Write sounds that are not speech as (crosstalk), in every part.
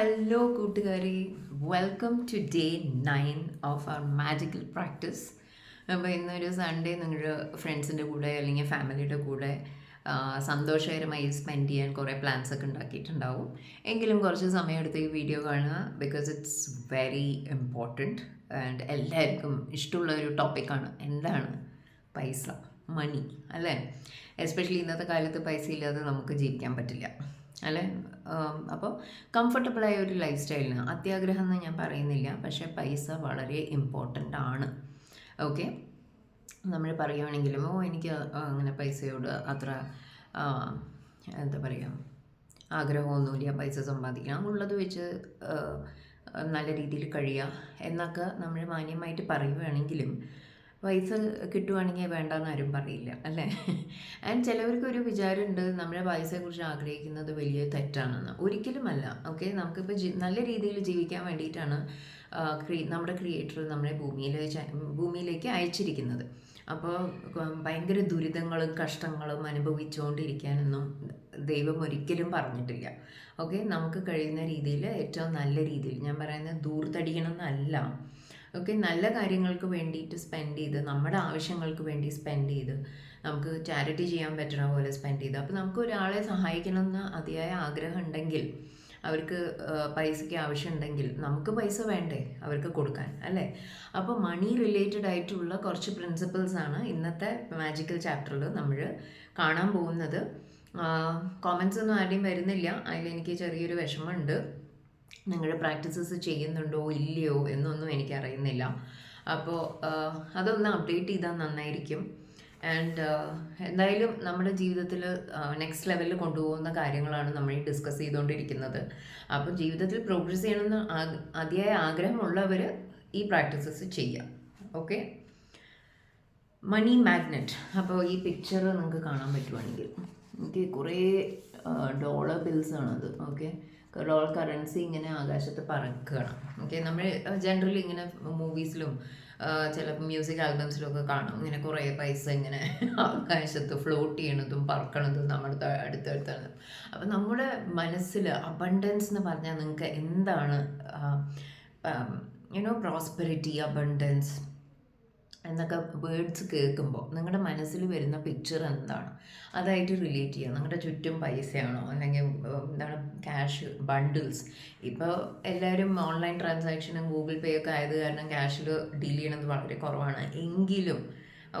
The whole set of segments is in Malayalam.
ഹലോ കൂട്ടുകാരി. Welcome to day nine of our magical practice അപ്പോൾ ഇന്നൊരു സൺഡേ നിങ്ങളുടെ ഫ്രണ്ട്സിന്റെ കൂടെ അല്ലെങ്കിൽ ഫാമിലിയുടെ കൂടെ സന്തോഷകരമായി സ്പെൻഡ് ചെയ്യാൻ കുറേ പ്ലാൻസ് ഒക്കെ ഉണ്ടാക്കിയിട്ടുണ്ടാവും. എങ്കിലും കുറച്ച് സമയം സമയമെടുത്ത് ഈ വീഡിയോ കാണുക because it's very important and എല്ലാവർക്കും ഇഷ്ടമുള്ള ഒരു ടോപ്പിക്കാണ് എന്താണ്? പൈസ. മണി അല്ലേ? എസ്പെഷ്യലി ഇന്നത്തെ കാലത്ത് പൈസ ഇല്ലാതെ നമുക്ക് ജീവിക്കാൻ പറ്റില്ല. അല്ലേ? അപ്പോൾ കംഫർട്ടബിളായ ഒരു ലൈഫ് സ്റ്റൈലിന് അത്യാഗ്രഹം എന്ന് ഞാൻ പറയുന്നില്ല. പക്ഷേ പൈസ വളരെ ഇമ്പോർട്ടന്റ് ആണ്. ഓക്കെ നമ്മൾ പറയുവാണെങ്കിലും ഓ എനിക്ക് അങ്ങനെ പൈസയോട് അത്ര എന്താ പറയുക ആഗ്രഹമൊന്നുമില്ല. പൈസ സമ്പാദിക്കണം. ഉള്ളത് വെച്ച് നല്ല രീതിയിൽ കഴിയുക എന്നൊക്കെ നമ്മൾ മാന്യമായിട്ട് പറയുകയാണെങ്കിലും പൈസ കിട്ടുവാണെങ്കിൽ വേണ്ടെന്ന് ആരും പറയില്ല അല്ലേ? ആൻഡ് ചിലവർക്ക് ഒരു വിചാരമുണ്ട് നമ്മുടെ പൈസയെക്കുറിച്ച് ആഗ്രഹിക്കുന്നത് വലിയ തെറ്റാണെന്ന്. ഒരിക്കലുമല്ല ഓക്കെ നമുക്കിപ്പോൾ നല്ല രീതിയിൽ ജീവിക്കാൻ വേണ്ടിയിട്ടാണ് ക്രീ നമ്മുടെ ക്രിയേറ്റർ നമ്മുടെ ഭൂമിയിൽ ഭൂമിയിലേക്ക് അയച്ചിരിക്കുന്നത്. അപ്പോൾ ഭയങ്കര ദുരിതങ്ങളും കഷ്ടങ്ങളും അനുഭവിച്ചുകൊണ്ടിരിക്കാനൊന്നും ദൈവം ഒരിക്കലും പറഞ്ഞിട്ടില്ല ഓക്കെ നമുക്ക് കഴിയുന്ന രീതിയിൽ ഏറ്റവും നല്ല രീതിയിൽ ഞാൻ പറയുന്നത് ദൂർത്തടിക്കണം എന്നല്ല ഓക്കെ നല്ല കാര്യങ്ങൾക്ക് വേണ്ടിയിട്ട് സ്പെൻഡ് ചെയ്ത് നമ്മുടെ ആവശ്യങ്ങൾക്ക് വേണ്ടി സ്പെൻഡ് ചെയ്ത് നമുക്ക് ചാരിറ്റി ചെയ്യാൻ പറ്റണ പോലെ സ്പെൻഡ് ചെയ്ത്. അപ്പോൾ നമുക്ക് ഒരാളെ സഹായിക്കണമെന്ന് അതിയായ ആഗ്രഹം ഉണ്ടെങ്കിൽ അവർക്ക് പൈസയ്ക്ക് പൈസയ്ക്ക് ആവശ്യമുണ്ടെങ്കിൽ നമുക്ക് പൈസ വേണ്ടേ അവർക്ക് കൊടുക്കാൻ അല്ലേ? അപ്പോൾ മണി റിലേറ്റഡ് ആയിട്ടുള്ള കുറച്ച് പ്രിൻസിപ്പിൾസ് ആണ് ഇന്നത്തെ മാജിക്കൽ ചാപ്റ്ററിൽ നമ്മൾ കാണാൻ പോകുന്നത്. കോമൻസ് ഒന്നും ആരുടെയും വരുന്നില്ല. അതിലെനിക്ക് ചെറിയൊരു വിഷമമുണ്ട്. നിങ്ങൾ പ്രാക്ടീസസ് ചെയ്യുന്നുണ്ടോ ഇല്ലയോ എന്നൊന്നും എനിക്കറിയുന്നില്ല. അപ്പോൾ അതൊന്ന് അപ്ഡേറ്റ് ചെയ്താൽ നന്നായിരിക്കും. ആൻഡ് എന്തായാലും നമ്മുടെ ജീവിതത്തിൽ നെക്സ്റ്റ് ലെവലിൽ കൊണ്ടുപോകുന്ന കാര്യങ്ങളാണ് നമ്മൾ ഡിസ്കസ് ചെയ്തുകൊണ്ടിരിക്കുന്നത് അപ്പോൾ ജീവിതത്തിൽ പ്രോഗ്രസ് ചെയ്യണമെന്ന് അതിയായ ആഗ്രഹമുള്ളവർ ഈ പ്രാക്ടീസസ് ചെയ്യാം. ഓക്കെ മണി മാഗ്നറ്റ് അപ്പോൾ ഈ പിക്ചർ നിങ്ങൾക്ക് കാണാൻ പറ്റുവാണെങ്കിൽ. എനിക്ക് കുറേ ഡോളർ ബിൽസ് ആണത്. ഓക്കെ ഡോളർ കറൻസി ഇങ്ങനെ ആകാശത്ത് പറക്കുകയാണ്. ഓക്കെ നമ്മൾ ജനറലി ഇങ്ങനെ മൂവീസിലും ചിലപ്പോൾ മ്യൂസിക് ആൽബംസിലും ഒക്കെ കാണും. ഇങ്ങനെ കുറേ പൈസ ഇങ്ങനെ (laughs) ആകാശത്ത് ഫ്ലോട്ട് ചെയ്യണതും പറക്കണതും നമ്മുടെ അടുത്തടുത്താണ്. അപ്പം നമ്മുടെ മനസ്സിൽ അബണ്ടൻസ് എന്ന് പറഞ്ഞാൽ നിങ്ങൾക്ക് എന്താണ് യുനോ പ്രോസ്പെരിറ്റി അബണ്ടൻസ് എന്നൊക്കെ വേർഡ്സ് കേൾക്കുമ്പോൾ നിങ്ങളുടെ മനസ്സിൽ വരുന്ന പിക്ചർ എന്താണ്? അതായിട്ട് റിലേറ്റ് ചെയ്യുക നിങ്ങളുടെ ചുറ്റും പൈസയാണോ? അല്ലെങ്കിൽ എന്താണ് ക്യാഷ് ബണ്ടിൽസ് ഇപ്പോൾ എല്ലാവരും ഓൺലൈൻ ട്രാൻസാക്ഷനും ഗൂഗിൾ പേ ഒക്കെ ആയത് കാരണം ക്യാഷിൽ ഡീൽ ചെയ്യണത് വളരെ കുറവാണ്. എങ്കിലും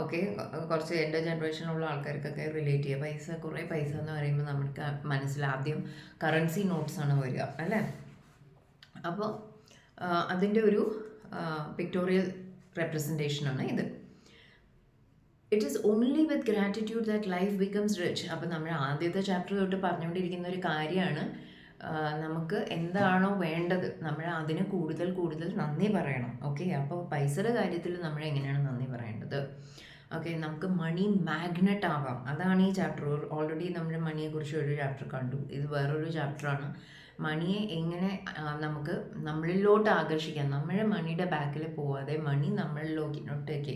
ഓക്കെ കുറച്ച് എന്റെ ജനറേഷനിലുള്ള ആൾക്കാർക്കൊക്കെ റിലേറ്റ് ചെയ്യുക പൈസ കുറേ പൈസ എന്ന് പറയുമ്പോൾ നമുക്ക് മനസ്സിൽ ആദ്യം കറൻസി നോട്ട്സ് ആണ് വരിക അല്ലേ? അപ്പോൾ അതിന്റെ ഒരു പിക്ടോറിയൽ റെപ്രസെന്റേഷനാണ് ഇത്. It is only with gratitude that life becomes rich അപ്പോൾ നമ്മൾ ആദ്യത്തെ ചാപ്റ്റർ തൊട്ട് പറഞ്ഞുകൊണ്ടിരിക്കുന്ന ഒരു കാര്യമാണ് നമുക്ക് എന്താണോ വേണ്ടത് നമ്മൾ അതിന് കൂടുതൽ കൂടുതൽ നന്ദി പറയണം. ഓക്കെ അപ്പോൾ പൈസയുടെ കാര്യത്തിൽ നമ്മൾ എങ്ങനെയാണ് നന്ദി പറയേണ്ടത്? ഓക്കെ നമുക്ക് മണി മാഗ്നറ്റ് ആവാം. അതാണ് ഈ ചാപ്റ്റർ ഓൾറെഡി നമ്മൾ മണിയെക്കുറിച്ച് ഒരു ചാപ്റ്റർ കണ്ടു. ഇത് വേറൊരു ചാപ്റ്ററാണ് മണിയെ എങ്ങനെ നമുക്ക് നമ്മളിലോട്ട് ആകർഷിക്കാം. നമ്മുടെ മണിയുടെ ബാക്കിൽ പോവാതെ മണി നമ്മളിലോട്ടേക്ക്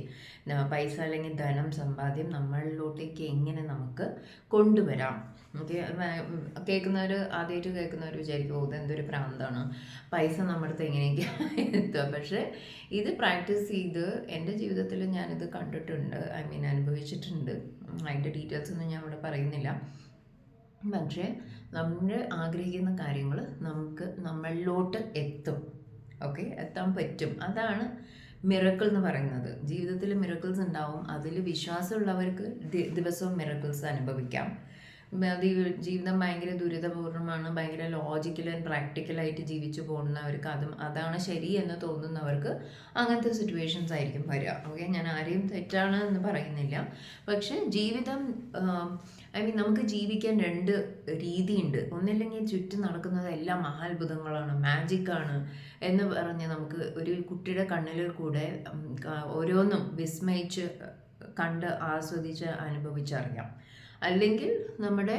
പൈസ അല്ലെങ്കിൽ ധനം സമ്പാദ്യം നമ്മളിലോട്ടേക്ക് എങ്ങനെ നമുക്ക് കൊണ്ടുവരാം? കേൾക്കുന്നവർ ആദ്യമായിട്ട് കേൾക്കുന്നവർ വിചാരിക്കും "ഓ, ഇതെന്തൊരു പ്രാന്താണ് പൈസ നമ്മുടെ എങ്ങനെയൊക്കെ എത്തുക? പക്ഷേ ഇത് പ്രാക്ടീസ് ചെയ്ത് എന്റെ ജീവിതത്തിൽ ഞാനിത് കണ്ടിട്ടുണ്ട് ഐ മീൻ അനുഭവിച്ചിട്ടുണ്ട്. അതിന്റെ ഡീറ്റെയിൽസ് ഒന്നും ഞാൻ ഇവിടെ പറയുന്നില്ല. പക്ഷേ നമ്മൾ ആഗ്രഹിക്കുന്ന കാര്യങ്ങൾ നമുക്ക് നമ്മളിലോട്ട് എത്തും. ഓക്കെ? എത്താൻ പറ്റും. അതാണ് മിറക്കിൾ എന്ന് പറയുന്നത്. ജീവിതത്തിൽ മിറക്കിൾസ് ഉണ്ടാവും. അതിൽ വിശ്വാസമുള്ളവർക്ക് ദിവസവും മിറക്കിൾസ് അനുഭവിക്കാം. ജീവിതം ഭയങ്കര ദുരിതപൂർണമാണ് ഭയങ്കര ലോജിക്കൽ ആൻഡ് പ്രാക്ടിക്കലായിട്ട് ജീവിച്ചു പോകുന്നവർക്ക് അതും അതാണ് ശരി എന്ന് തോന്നുന്നവർക്ക് അങ്ങനത്തെ സിറ്റുവേഷൻസ് ആയിരിക്കും വരിക. ഓക്കെ ഞാൻ ആരെയും തെറ്റാണ് എന്ന് പറയുന്നില്ല. പക്ഷെ ജീവിതം ഐ മീൻ നമുക്ക് ജീവിക്കാൻ രണ്ട് രീതിയുണ്ട്. ഒന്നില്ലെങ്കിൽ ചുറ്റും നടക്കുന്നത് എല്ലാം മഹാത്ഭുതങ്ങളാണ് മാജിക്കാണ് എന്ന് പറഞ്ഞ് നമുക്ക് ഒരു കുട്ടിയുടെ കണ്ണിൽ കൂടെ ഓരോന്നും വിസ്മയിച്ച് കണ്ട് ആസ്വദിച്ച് അനുഭവിച്ചറിയാം. അല്ലെങ്കിൽ നമ്മുടെ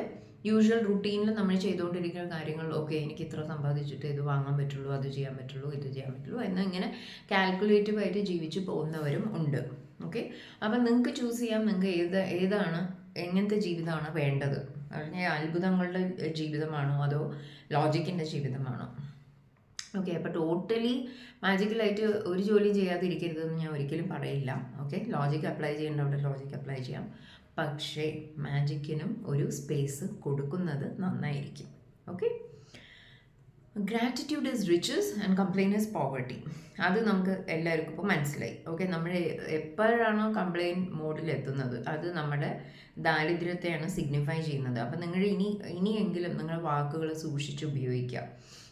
യൂഷ്വൽ റുട്ടീനിൽ നമ്മൾ ചെയ്തുകൊണ്ടിരിക്കുന്ന കാര്യങ്ങൾ ഓക്കെ എനിക്ക് ഇത്ര സമ്പാദിച്ചിട്ട് ഇത് വാങ്ങാൻ പറ്റുള്ളൂ അത് ചെയ്യാൻ പറ്റുള്ളൂ ഇത് ചെയ്യാൻ പറ്റുള്ളൂ എന്ന് ഇങ്ങനെ കാൽക്കുലേറ്റീവ് ആയിട്ട് ജീവിച്ചു പോകുന്നവരും ഉണ്ട്. ഓക്കെ അപ്പം നിങ്ങൾക്ക് ചൂസ് ചെയ്യാം നിങ്ങൾക്ക് ഏത് ഏതാണ് എങ്ങനത്തെ ജീവിതമാണ് വേണ്ടത്? അല്ലെങ്കിൽ അത്ഭുതങ്ങളുടെ ജീവിതമാണോ അതോ ലോജിക്കിന്റെ ജീവിതമാണോ? ഓക്കെ അപ്പോൾ ടോട്ടലി മാജിക്കലായിട്ട് ഒരു ജോലിയും ചെയ്യാതിരിക്കരുതെന്ന് ഞാൻ ഒരിക്കലും പറയില്ല. ഓക്കെ ലോജിക്ക് അപ്ലൈ ചെയ്യേണ്ടവിടെ ലോജിക്ക് അപ്ലൈ ചെയ്യാം. പക്ഷേ മാജിക്കിനും ഒരു സ്പേസ് കൊടുക്കുന്നത് നന്നായിരിക്കും. Okay gratitude is riches and complain is poverty അത് നമുക്ക് എല്ലാവർക്കും ഇപ്പോൾ മനസ്സിലായി. ഓക്കെ നമ്മൾ എപ്പോഴാണോ കംപ്ലെയിൻ മോഡിൽ എത്തുന്നത് അത് നമ്മുടെ ദാരിദ്ര്യത്തെയാണ് സിഗ്നിഫൈ ചെയ്യുന്നത്. അപ്പം നിങ്ങൾ ഇനി ഇനിയെങ്കിലും നിങ്ങളുടെ വാക്കുകൾ സൂക്ഷിച്ച് ഉപയോഗിക്കുക.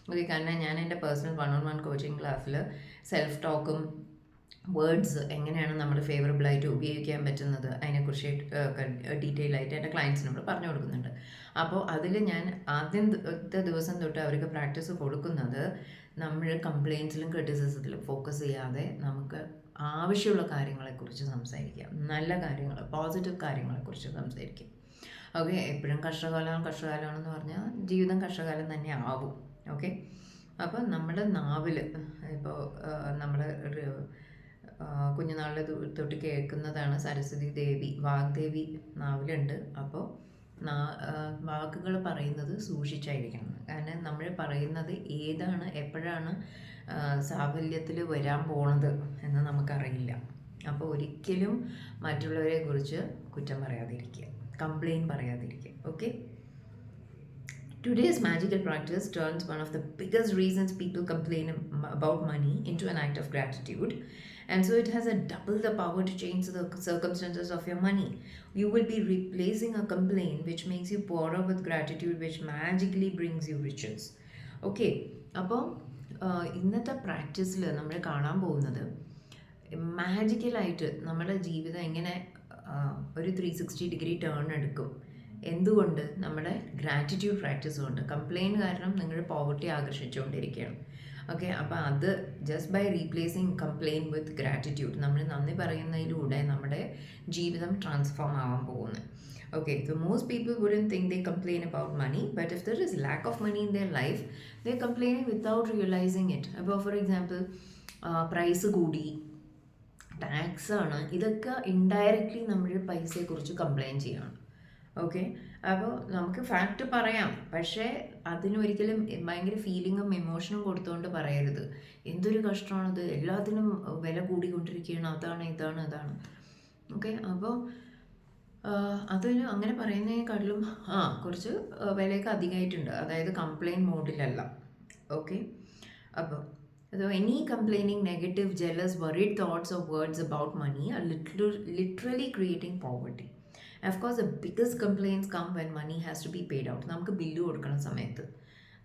ഓക്കെ കാരണം ഞാൻ എന്റെ personal one on one coaching ക്ലാസ്സിൽ സെൽഫ് ടോക്കും വേർഡ്സ് എങ്ങനെയാണ് നമ്മൾ ഫേവറബിൾ ആയിട്ട് ഉപയോഗിക്കാൻ പറ്റുന്നത്? അതിനെക്കുറിച്ച് ഡീറ്റെയിൽ ആയിട്ട് എന്റെ നമ്മൾ പറഞ്ഞു കൊടുക്കുന്നുണ്ട്. അപ്പോൾ അതിൽ ഞാൻ ആദ്യത്തെ ദിവസം തൊട്ട് അവർക്ക് പ്രാക്ടീസ് കൊടുക്കുന്നത് നമ്മൾ കംപ്ലയിൻസിലും ക്രിറ്റിസിസത്തിലും ഫോക്കസ് ചെയ്യാതെ നമുക്ക് ആവശ്യമുള്ള കാര്യങ്ങളെക്കുറിച്ച് സംസാരിക്കാം. നല്ല കാര്യങ്ങൾ പോസിറ്റീവ് കാര്യങ്ങളെക്കുറിച്ച് സംസാരിക്കാം. ഓക്കെ? എപ്പോഴും കഷ്ടകാലമാണ് കഷ്ടകാലമാണെന്ന് പറഞ്ഞാൽ ജീവിതം കഷ്ടകാലം തന്നെ ആവും. ഓക്കെ? അപ്പോൾ നമ്മുടെ നാവിൽ ഇപ്പോൾ നമ്മുടെ കുഞ്ഞുനാളിലെ തൊട്ട് കേൾക്കുന്നതാണ് സരസ്വതി ദേവി. വാഗ്ദേവി നാവിലുണ്ട്. അപ്പോൾ വാക്കുകൾ പറയുന്നത് സൂക്ഷിച്ചായിരിക്കണം. കാരണം നമ്മൾ പറയുന്നത് ഏതാണ് എപ്പോഴാണ് സാഫല്യത്തിൽ വരാൻ പോണത് എന്ന് നമുക്കറിയില്ല. അപ്പോൾ ഒരിക്കലും മറ്റുള്ളവരെ കുറിച്ച് കുറ്റം പറയാതിരിക്കുക. Complaint പറയാതിരിക്കുക. Okay? Today's magical practice turns one of the biggest reasons people complain about money into an act of gratitude. And so it has a double the power to change the circumstances of your money you will be replacing a complaint which makes you poorer with gratitude which magically brings you riches okay അപ്പോൾ ഇന്നത്തെ പ്രാക്ടീസിൽ നമ്മൾ കാണാൻ പോകുന്നത് മാജിക്കലായിട്ട് നമ്മുടെ ജീവിതം എങ്ങനെ ഒരു ത്രീ സിക്സ്റ്റി ഡിഗ്രി ടേൺ എടുക്കും എന്തുകൊണ്ട് നമ്മുടെ ഗ്രാറ്റിറ്റ്യൂഡ് പ്രാക്ടീസ് കൊണ്ട് കംപ്ലയിന്റ് കാരണം നിങ്ങളുടെ പോവർട്ടി ആകർഷിച്ചുകൊണ്ടിരിക്കുകയാണ് ഓക്കെ അപ്പോൾ അത് just by replacing complain with gratitude നമ്മൾ നന്ദി പറയുന്നതിലൂടെ നമ്മുടെ ജീവിതം ട്രാൻസ്ഫോം ആവാൻ പോകുന്നു. Okay so most people wouldn't think they complain about money but if there is lack of money in their life they complain without realising it അപ്പോൾ ഫോർ എക്സാമ്പിൾ പ്രൈസ് കൂടി ടാക്സാണ് ഇതൊക്കെ ഇൻഡയറക്റ്റ്ലി നമ്മൾ പൈസയെക്കുറിച്ച് കംപ്ലെയിൻ ചെയ്യണം. ഓക്കെ അപ്പോൾ നമുക്ക് ഫാക്റ്റ് പറയാം. പക്ഷേ അതിനൊരിക്കലും ഭയങ്കര ഫീലിങ്ങും ഇമോഷനും കൊടുത്തുകൊണ്ട് പറയരുത്. എന്തൊരു കഷ്ടമാണത്? എല്ലാത്തിനും വില കൂടിക്കൊണ്ടിരിക്കുകയാണ്. അതാണ് ഇതാണ് അതാണ്. ഓക്കെ അപ്പോൾ അതിന് അങ്ങനെ പറയുന്നതിനെക്കാട്ടിലും ആ കുറച്ച് വിലയൊക്കെ അധികമായിട്ടുണ്ട്. അതായത് കംപ്ലയിന്റ് മോഡിലല്ല ഓക്കെ അപ്പോൾ So, any complaining, negative, jealous, worried thoughts or words about money are literally creating poverty. Of course the biggest complaints come when money has to be paid out നമുക്ക് ബില്ല് കൊടുക്കണ സമയത്ത്.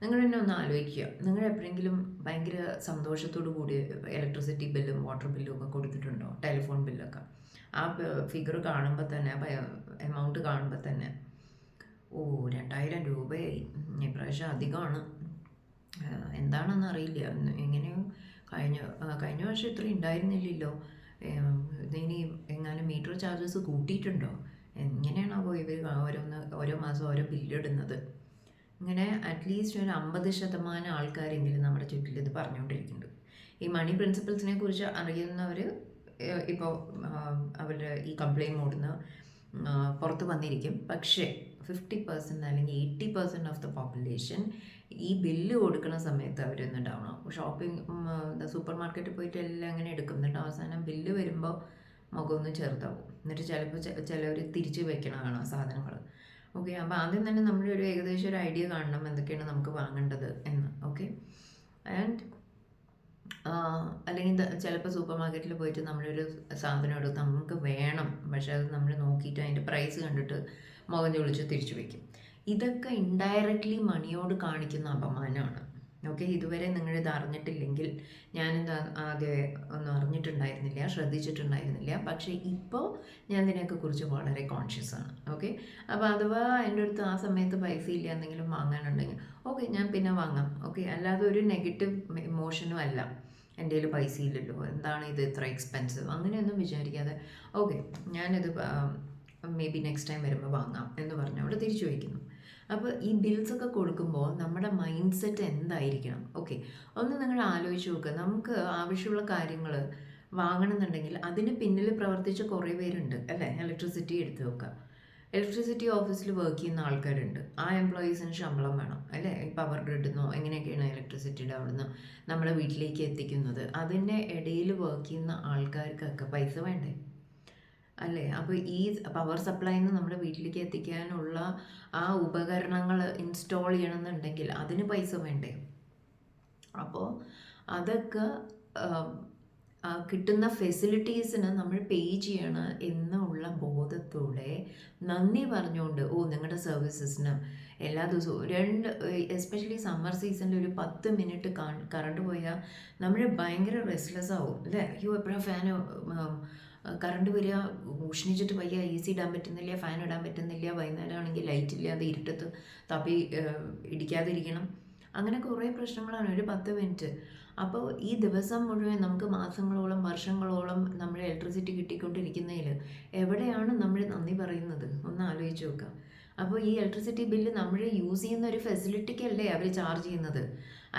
നിങ്ങൾ തന്നെ ഒന്ന് ആലോചിക്കുക. നിങ്ങൾ എപ്പോഴെങ്കിലും ഭയങ്കര സന്തോഷത്തോടു കൂടി ഇലക്ട്രിസിറ്റി ബില്ലും വാട്ടർ ബില്ലും ഒക്കെ കൊടുത്തിട്ടുണ്ടോ? ടെലിഫോൺ ബില്ലൊക്കെ ആ ഫിഗർ കാണുമ്പോൾ തന്നെ എമൗണ്ട് കാണുമ്പോൾ തന്നെ ഓ രണ്ടായിരം രൂപയായി. ഇപ്രാവശ്യം അധികമാണ്. എന്താണെന്ന് അറിയില്ല. എങ്ങനെയോ കഴിഞ്ഞ കഴിഞ്ഞ വർഷം ഇത്രയും ഉണ്ടായിരുന്നില്ലല്ലോ. ഇതിനി എങ്ങാനും മീറ്റർ ചാർജസ് കൂട്ടിയിട്ടുണ്ടോ? എങ്ങനെയാണോ ഇവർ ഓരോന്ന് ഓരോ മാസം ഓരോ ബില്ലിടുന്നത് ഇങ്ങനെ അറ്റ്ലീസ്റ്റ് ഒരു അമ്പത് ശതമാനം ആൾക്കാരെങ്കിലും നമ്മുടെ ചുറ്റിൽ ഇത് പറഞ്ഞുകൊണ്ടിരിക്കുന്നുണ്ട്. ഈ മണി പ്രിൻസിപ്പിൾസിനെ കുറിച്ച് അറിയുന്നവർ ഇപ്പോൾ അവരുടെ ഈ കംപ്ലയിന്റ് മോഡിന്ന് പുറത്ത് വന്നിരിക്കും. പക്ഷേ ഫിഫ്റ്റി പെർസെന്റ് അല്ലെങ്കിൽ eighty percent of the population ഈ ബില്ല് കൊടുക്കുന്ന സമയത്ത് അവരൊന്നും ഉണ്ടാവണം ഷോപ്പിംഗ് സൂപ്പർ മാർക്കറ്റിൽ പോയിട്ട് എല്ലാം അങ്ങനെ എടുക്കുന്നുണ്ട്. അവസാനം ബില്ല് വരുമ്പോൾ മുഖമൊന്ന് ചെറുതാവും. എന്നിട്ട് ചിലപ്പോൾ ചിലവർ തിരിച്ച് വെക്കണം കാണാം സാധനങ്ങൾ ഓക്കെ അപ്പോൾ ആദ്യം തന്നെ നമ്മുടെ ഒരു ഏകദേശം ഒരു ഐഡിയ കാണണം എന്തൊക്കെയാണ് നമുക്ക് വാങ്ങേണ്ടത് എന്ന്. ഓക്കെ? ആൻഡ് അല്ലെങ്കിൽ ചിലപ്പോൾ സൂപ്പർ മാർക്കറ്റിൽ പോയിട്ട് നമ്മളൊരു സാധനം എടുത്ത് നമുക്ക് വേണം. പക്ഷേ അത് നമ്മൾ നോക്കിയിട്ട് അതിന്റെ പ്രൈസ് കണ്ടിട്ട് മുഖം ചൊളിച്ച് തിരിച്ചു വയ്ക്കും ഇതൊക്കെ ഇൻഡയറക്റ്റ്ലി മണിയോട് കാണിക്കുന്ന അപമാനമാണ്. ഓക്കെ ഇതുവരെ നിങ്ങളിത് അറിഞ്ഞിട്ടില്ലെങ്കിൽ ഞാനിത് ആകെ ഒന്നും അറിഞ്ഞിട്ടുണ്ടായിരുന്നില്ല ശ്രദ്ധിച്ചിട്ടുണ്ടായിരുന്നില്ല. പക്ഷേ ഇപ്പോൾ ഞാൻ ഇതിനെയൊക്കെ കുറിച്ച് വളരെ കോൺഷ്യസ് ആണ് ഓക്കെ അപ്പോൾ അഥവാ എന്റെ അടുത്ത് ആ സമയത്ത് പൈസ ഇല്ല എന്തെങ്കിലും വാങ്ങാനുണ്ടെങ്കിൽ ഓക്കെ ഞാൻ പിന്നെ വാങ്ങാം ഓക്കെ അല്ലാതെ ഒരു നെഗറ്റീവ് ഇമോഷനും അല്ല. എന്റെ കയ്യിൽ പൈസ ഇല്ലല്ലോ എന്താണ് ഇത് ഇത്ര എക്സ്പെൻസീവ് അങ്ങനെയൊന്നും വിചാരിക്കാതെ ഓക്കെ ഞാനിത് മേ ബി നെക്സ്റ്റ് ടൈം വരുമ്പോൾ വാങ്ങാം എന്ന് പറഞ്ഞ് അവിടെ തിരിച്ചു വയ്ക്കുന്നു അപ്പോൾ ഈ ബിൽസ് ഒക്കെ കൊടുക്കുമ്പോൾ നമ്മുടെ മൈൻഡ് സെറ്റ് എന്തായിരിക്കണം? ഓക്കെ ഒന്ന് നിങ്ങൾ ആലോചിച്ച് നോക്കുക നമുക്ക് ആവശ്യമുള്ള കാര്യങ്ങൾ വാങ്ങണമെന്നുണ്ടെങ്കിൽ അതിന് പിന്നിൽ പ്രവർത്തിച്ച കുറേ പേരുണ്ട് അല്ലേ? ഇലക്ട്രിസിറ്റി എടുത്തു നോക്കുക ഇലക്ട്രിസിറ്റി ഓഫീസിൽ വർക്ക് ചെയ്യുന്ന ആൾക്കാരുണ്ട്. ആ എംപ്ലോയീസിന് ശമ്പളം വേണം അല്ലേ? പവർ ഗ്രിഡിന്നോ എങ്ങനെയൊക്കെയാണ് ഇലക്ട്രിസിറ്റിയുടെ അവിടുന്ന് നമ്മുടെ വീട്ടിലേക്ക് എത്തിക്കുന്നത്? അതിന്റെ ഇടയിൽ വർക്ക് ചെയ്യുന്ന ആൾക്കാർക്കൊക്കെ പൈസ വേണ്ടേ? അല്ലേ? അപ്പോൾ ഈ പവർ സപ്ലൈ സപ്ലൈന്ന് നമ്മുടെ വീട്ടിലേക്ക് എത്തിക്കാനുള്ള ആ ഉപകരണങ്ങൾ ഇൻസ്റ്റാൾ ചെയ്യണമെന്നുണ്ടെങ്കിൽ അതിന് പൈസ വേണ്ടേ? അപ്പോൾ അതൊക്കെ കിട്ടുന്ന ഫെസിലിറ്റീസിന് നമ്മൾ പേ ചെയ്യണം എന്നുള്ള ബോധത്തോടെ നന്ദി പറഞ്ഞുകൊണ്ട് ഓ നിങ്ങളുടെ സർവീസസിന് എല്ലാ ദിവസവും രണ്ട് എസ്പെഷ്യലി സമ്മർ സീസണിൽ ഒരു പത്ത് മിനിറ്റ് കറണ്ട് പോയാൽ നമ്മൾ ഭയങ്കര റെസ്ലെസ് ആവും അല്ലേ? അയ്യോ എപ്പോഴാണ് ഫാന് കറണ്ട് വരിക ഉഷ്ണിച്ചിട്ട് വയ്യ എ സി ഇടാൻ പറ്റുന്നില്ല ഫാൻ ഇടാൻ പറ്റുന്നില്ല വൈകുന്നേരം ആണെങ്കിൽ ലൈറ്റ് ഇല്ലാതെ ഇരുട്ടത്ത് തപ്പി ഇടിക്കാതിരിക്കണം. അങ്ങനെ കുറേ പ്രശ്നങ്ങളാണ് ഒരു പത്ത് മിനിറ്റ് അപ്പോൾ ഈ ദിവസം മുഴുവൻ നമുക്ക് മാസങ്ങളോളം വർഷങ്ങളോളം നമ്മൾ ഇലക്ട്രിസിറ്റി കിട്ടിക്കൊണ്ടിരിക്കുന്നതിൽ എവിടെയാണ് നമ്മൾ നന്ദി പറയുന്നത്? ഒന്ന് ആലോചിച്ച് നോക്കുക അപ്പോൾ ഈ ഇലക്ട്രിസിറ്റി ബില്ല് നമ്മൾ യൂസ് ചെയ്യുന്ന ഒരു ഫെസിലിറ്റിക്കല്ലേ അവർ ചാർജ് ചെയ്യുന്നത്?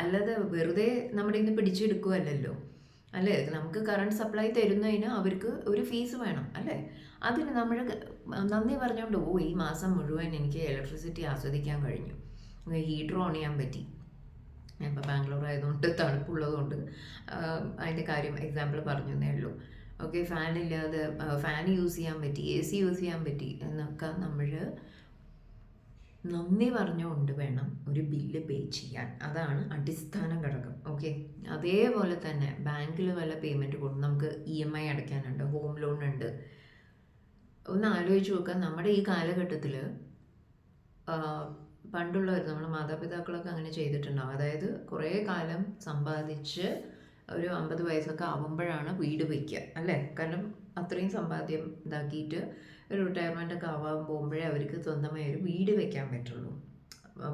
അല്ലാതെ വെറുതെ നമ്മുടെ ഇന്ന് പിടിച്ചെടുക്കുകയല്ലല്ലോ അല്ലേ? നമുക്ക് കറണ്ട് സപ്ലൈ തരുന്നതിന് അവർക്ക് ഒരു ഫീസ് വേണം അല്ലേ? അതിന് നമ്മൾ നന്ദി പറഞ്ഞുകൊണ്ട് ഓ ഈ മാസം മുഴുവൻ എനിക്ക് ഇലക്ട്രിസിറ്റി ആസ്വദിക്കാൻ കഴിഞ്ഞു. ഹീറ്റർ ഓൺ ചെയ്യാൻ പറ്റി. ഇപ്പോൾ ബാംഗ്ലൂർ ആയതുകൊണ്ട് തണുപ്പുള്ളതുകൊണ്ട് അതിന്റെ കാര്യം എക്സാമ്പിൾ പറഞ്ഞു എന്നേ ഉള്ളൂ ഓക്കെ ഫാനില്ലാതെ ഫാൻ യൂസ് ചെയ്യാൻ പറ്റി എ സി യൂസ് ചെയ്യാൻ പറ്റി എന്നൊക്കെ നമ്മൾ നന്ദി പറഞ്ഞുകൊണ്ട് വേണം ഒരു ബില്ല് പേ ചെയ്യാൻ. അതാണ് അടിസ്ഥാന ഘടകം. ഓക്കെ? അതേപോലെ തന്നെ ബാങ്കിൽ വല്ല പേയ്മെന്റ് കൊണ്ട് നമുക്ക് ഇ എം ഐ അടയ്ക്കാനുണ്ട് ഹോം ലോൺ ഉണ്ട്. ഒന്ന് ആലോചിച്ച് നോക്കുക നമ്മുടെ ഈ കാലഘട്ടത്തിൽ പണ്ടുള്ളവർ നമ്മുടെ മാതാപിതാക്കളൊക്കെ അങ്ങനെ ചെയ്തിട്ടുണ്ടാവും. അതായത് കുറേ കാലം സമ്പാദിച്ച് ഒരു അമ്പത് വയസ്സൊക്കെ ആവുമ്പോഴാണ് വീട് വയ്ക്കുക അല്ലേ? കാരണം അത്രയും സമ്പാദ്യം ഇതാക്കിയിട്ട് ഒരു റിട്ടയർമെന്റ് ഒക്കെ ആവാൻ പോകുമ്പോഴേ അവർക്ക് സ്വന്തമായി ഒരു വീട് വെക്കാൻ പറ്റുള്ളൂ.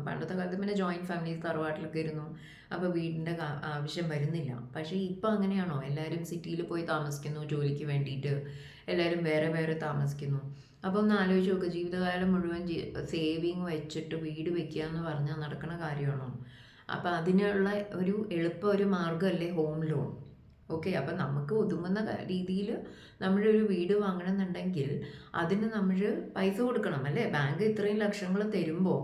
പണ്ടത്തെ കാലത്ത് പിന്നെ ജോയിന്റ് ഫാമിലീസ് തറവാട്ടിലൊക്കെ ഇരുന്നു. അപ്പോൾ വീടിന്റെ ആവശ്യം വരുന്നില്ല. പക്ഷേ ഇപ്പോൾ അങ്ങനെയാണോ? എല്ലാവരും സിറ്റിയിൽ പോയി താമസിക്കുന്നു ജോലിക്ക് വേണ്ടിയിട്ട്. എല്ലാവരും വേറെ വേറെ താമസിക്കുന്നു. അപ്പോൾ ഒന്ന് ആലോചിച്ച് നോക്കുക ജീവിതകാലം മുഴുവൻ സേവിങ് വെച്ചിട്ട് വീട് വെക്കുക എന്ന് പറഞ്ഞാൽ നടക്കുന്ന കാര്യമാണോ? അപ്പോൾ അതിനുള്ള ഒരു എളുപ്പ ഒരു മാർഗമല്ലേ ഹോം ലോൺ ഓക്കെ അപ്പം നമുക്ക് ഒതുങ്ങുന്ന രീതിയിൽ ഒരു വീട് വാങ്ങണമെന്നുണ്ടെങ്കിൽ അതിന് നമ്മൾ പൈസ കൊടുക്കണം അല്ലേ? ബാങ്ക് ഇത്രയും ലക്ഷങ്ങൾ തരുമ്പോൾ